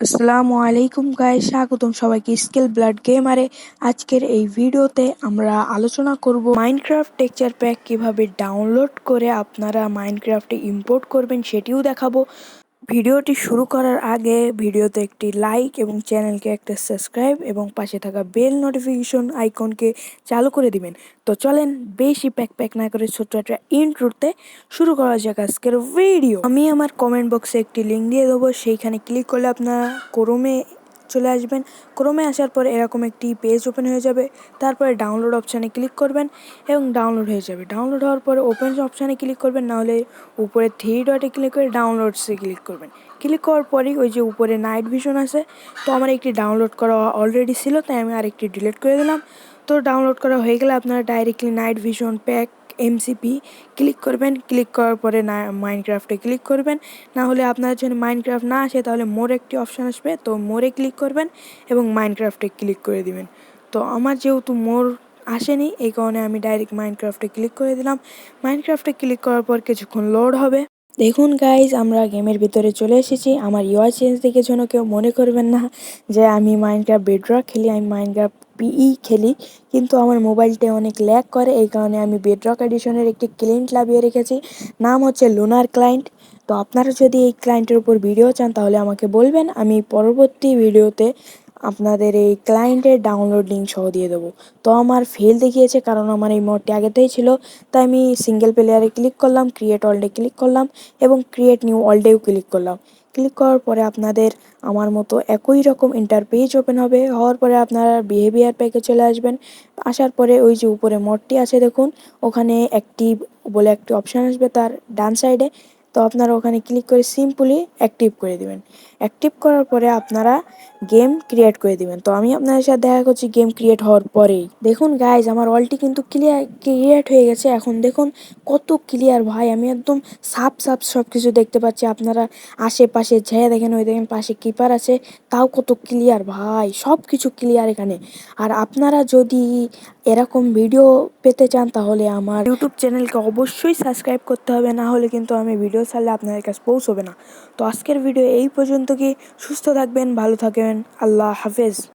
আসসালামু আলাইকুম গায়ে স্বাগতম সবাইকে স্কেল ব্লাড গেমারে আজকের এই ভিডিওতে আমরা আলোচনা করব মাইনক্রাফট টেক্সচার প্যাক কীভাবে ডাউনলোড করে আপনারা মাইনক্রাফটে ইম্পোর্ট করবেন, সেটিও দেখাবো। ভিডিওটি শুরু করার আগে ভিডিওতে একটি লাইক এবং চ্যানেলকে একটা সাবস্ক্রাইব এবং পাশে থাকা বেল নোটিফিকেশন আইকনকে চালু করে দিবেন। তো চলেন বেশি প্যাক প্যাক না করে ছোট্ট একটা ইন্ট্রোতে শুরু করা যাক আজকের ভিডিও আমি আমার কমেন্ট বক্সে একটি লিঙ্ক দিয়ে দেবো, সেইখানে ক্লিক করলে আপনারা ক্রোমে চলে আসবেন। ক্রোমে আসার পর এরকম একটি পেজ ওপেন হয়ে যাবে। তারপরে ডাউনলোড অপশানে ক্লিক করবেন এবং ডাউনলোড হয়ে যাবে। ডাউনলোড হওয়ার পরে ওপেন অপশানে ক্লিক করবেন নাহলে উপরে থ্রি ডটে ক্লিক করে ডাউনলোডসে ক্লিক করবেন। ক্লিক করার পরেই ওই যে উপরে নাইট ভিশন আছে, তো আমার একটি ডাউনলোড করা অলরেডি ছিল, তাই আমি আরেকটি ডিলিট করে দিলাম। তো ডাউনলোড করা হয়ে গেলে আপনারা directly night vision pack MCP click করবেন ক্লিক করার পরে না মাইনক্রাফটে ক্লিক করবেন। না হলে আপনার যদি মাইনক্রাফট না আসে, তাহলে মোর একটি অপশান আসবে। তো মোরে ক্লিক করবেন এবং মাইনক্রাফটে ক্লিক করে দিবেন। তো আমার যেহেতু মোর আসেনি, এই কারণে আমি ডাইরেক্ট মাইনক্রাফটে ক্লিক করে দিলাম। মাইনক্রাফটে ক্লিক করার পর কিছুক্ষণ লোড হবে। দেখুন গাইজ আমরা গেমের ভিতরে চলে এসেছি। আমার ইউআই চেঞ্জ দেখে যেন কেউ মনে করবেন না যে আমি মাইনক্রাফট বেডরক খেলি, আমি মাইনক্রাফট পিই খেলি, কিন্তু আমার মোবাইলটা অনেক ল্যাক করে, এই কারণে আমি বেডরক এডিশনের একটি ক্লায়েন্ট লাভিয়ে রেখেছি। নাম হচ্ছে লুনার ক্লায়েন্ট তো আপনারা যদি এই ক্লায়েন্টের উপর ভিডিও চান, তাহলে আমাকে বলবেন। আমি পরবর্তী ভিডিওতে আপনাদের এই ক্লায়েন্টের ডাউনলোড লিঙ্ক সহ দিয়ে দেবো। তো আমার ফেল দেখিয়েছে কারণ আমার এই মোডটি আগেতেই ছিল। তাই আমি সিঙ্গেল প্লেয়ারে ক্লিক করলাম ক্রিয়েট অলডে ক্লিক করলাম এবং ক্রিয়েট নিউ অলডেও ক্লিক করলাম। ক্লিক করার পরে আপনাদের আমার মতো একই রকম ইন্টারপেজ ওপেন হবে। হওয়ার পরে আপনারা বিহেভিয়ার প্যাকে চলে আসবেন। আসার পরে ওই যে উপরে মোডটি আছে দেখুন, ওখানে অ্যাক্টিভ বলে একটি অপশান আসবে তার ডান সাইডে তো আপনারা ওখানে ক্লিক করে সিম্পলি অ্যাক্টিভ করে দিবেন। অ্যাক্টিভ করার পরে আপনারা গেম ক্রিয়েট করে দিবেন। তো আমি আপনাদের সাথে দেখা করছি গেম ক্রিয়েট হওয়ার পরেই। দেখুন গাইজ আমার অলটি কিন্তু ক্লিয়ার ক্রিয়েট হয়ে গেছে। এখন দেখুন কত ক্লিয়ার ভাই, আমি একদম সাফ সাফ সব কিছু দেখতে পাচ্ছি। আপনারা আশেপাশে ঝেয়ে দেখেন, ওই দেখেন পাশে কিপার আছে। তাও কত ক্লিয়ার ভাই সব কিছু ক্লিয়ার এখানে। আর আপনারা যদি এরকম ভিডিও পেতে চান, তাহলে আমার ইউটিউব চ্যানেলকে অবশ্যই সাবস্ক্রাইব করতে হবে, না হলে কিন্তু আমি ভিডিও ছাড়লে আপনাদের কাছে পৌঁছবে না। তো আজকের ভিডিও এই পর্যন্ত কি সুস্থ থাকবেন, ভালো থাকবেন। আল্লাহ হাফেজ।